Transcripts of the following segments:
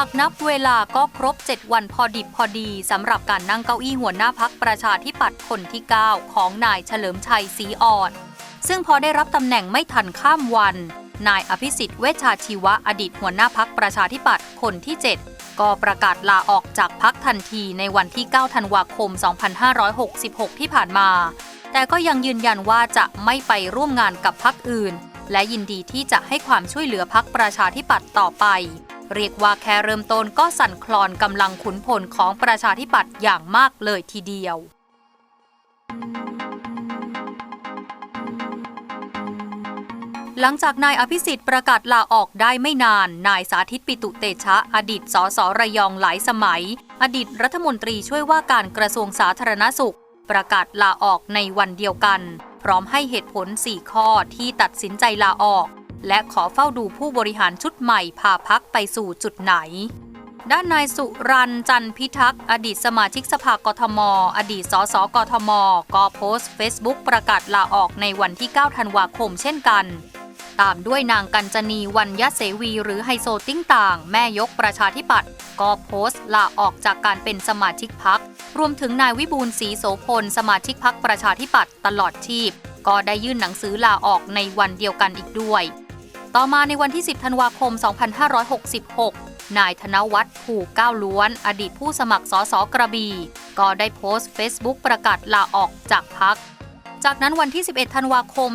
หากนับเวลาก็ครบ 7 วันพอดิบพอดีสำหรับการนั่งเก้าอี้หัวหน้าพักประชาธิปัตย์คนที่ 9 ของนายเฉลิมชัยศรีอ่อน ซึ่งพอได้รับตำแหน่งไม่ทันข้ามวัน นายอภิสิทธิ์เวชชาชีวะอดีตหัวหน้าพักประชาธิปัตย์คนที่ 7 ก็ประกาศลาออกจากพักทันทีในวันที่ 9 ธันวาคม 2566 ที่ผ่านมา แต่ก็ยังยืนยันว่าจะไม่ไปร่วมงานกับพักอื่น และยินดีที่จะให้ความช่วยเหลือพักประชาธิปัตย์ต่อไป เรียกว่าแค่เริ่มต้นก็สั่นคลอนกำลังขุนพลของประชาธิปัตย์อย่างมากเลยทีเดียว หลังจากนายอภิสิทธิ์ประกาศลาออกได้ไม่นาน นายสาธิตปิตุเตชะ อดีตสสระยองหลายสมัย อดีตรัฐมนตรีช่วยว่าการกระทรวงสาธารณสุข ประกาศลาออกในวันเดียวกัน พร้อมให้เหตุผล 4 ข้อที่ตัดสินใจลาออก และขอเฝ้าดูผู้บริหารชุดใหม่พาพักไปสู่จุดไหน ด้านนายสุรันจันพิทักษ์ อดีตสมาชิกสภากทม อดีตสสกทม ก็โพสต์เฟซบุ๊กประกาศลาออกในวันที่ 9 ธันวาคมเช่นกัน ตามด้วยนางกัญจนีวันยะเสวี หรือไฮโซติ้งต่าง แม่ยกประชาธิปัตย์ก็โพสต์ลาออกจากการเป็นสมาชิกพัก รวมถึงนายวิบูลย์ศรีโสพล สมาชิกพักประชาธิปัตย์ตลอดชีพ ก็ได้ยื่นหนังสือลาออกในวันเดียวกันอีกด้วย ต่อมาในวันที่ 10 ธันวาคม 2566 นายธนวัฒน์ผูกก้าวล้วน อดีตผู้สมัครสสกระบี่ก็ได้โพสต์เฟซบุ๊กประกาศลาออกจากพัก จากนั้นวันที่ 11 ธันวาคม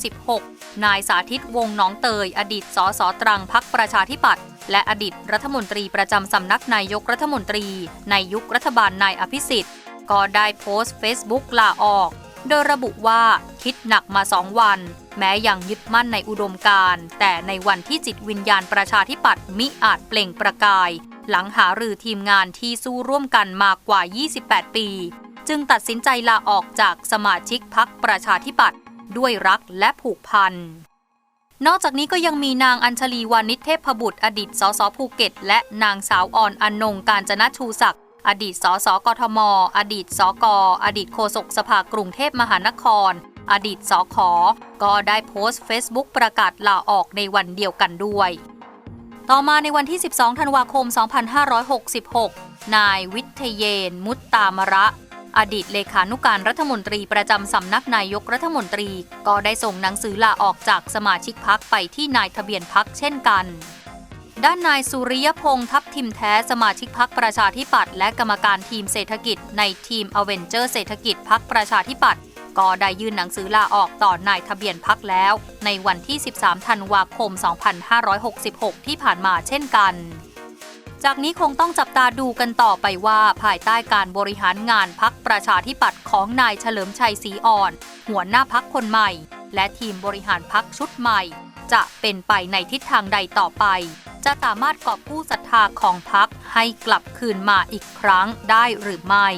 2566 นายสาธิตวงน้องเตย อดีตสสตรังพักประชาธิปัตย์และอดีตรัฐมนตรีประจำสำนักนายกรัฐมนตรี ในยุครัฐบาลนายอภิสิทธิ์ ก็ได้โพสต์เฟซบุ๊กลาออก โดยระบุว่าคิดหนักมาสองวัน แม้ยังยึดมั่นในอุดมการณ์แต่ในวันที่จิตวิญญาณประชาธิปัตย์มิอาจเปล่งประกาย หลังหารือทีมงานที่สู้ร่วมกันมากกว่า 28 ปี จึงตัดสินใจลาออกจากสมาชิกพักประชาธิปัตย์ด้วยรักและผูกพันนอกจากนี้ก็ยังมีนางอัญชลีวานิชเทพบุตรอดีตสสภูเก็ต และนางสาวอ่อนอนงการจนะชูศักดิ อดีตสสกทม อดีตสก อดีตโฆษกสภากรุงเทพมหานคร อดีตสขก็ได้โพสต์เฟซบุ๊กประกาศลาออกในวันเดียวกันด้วย ต่อมาในวันที่ 12 ธันวาคม 2566 นายวิทยเยน มุตตามระ อดีตเลขานุการรัฐมนตรีประจำสำนักนายกรัฐมนตรี ก็ได้ส่งหนังสือลาออกจากสมาชิกพักไปที่นายทะเบียนพักเช่นกัน ด้านนายสุริยพงษ์ทัพทิมแท้สมาชิกพักประชาธิปัตย์และกรรมการทีมเศรษฐกิจในทีมอเวนเจอร์เศรษฐกิจพักประชาธิปัตย์ก็ได้ยื่นหนังสือลาออกต่อนายทะเบียนพักแล้ว ในวันที่ 13 ธันวาคม 2566 ที่ผ่านมาเช่นกัน จากนี้คงต้องจับตาดูกันต่อไปว่า ภายใต้การบริหารงานพักประชาธิปัตย์ของนายเฉลิมชัยศรีอ่อน หัวหน้าพักคนใหม่ และทีมบริหารพักชุดใหม่ จะเป็นไปในทิศทางใดต่อไป จะสามารถกอบกู้ศรัทธาของพักให้กลับคืนมาอีกครั้งได้หรือไม่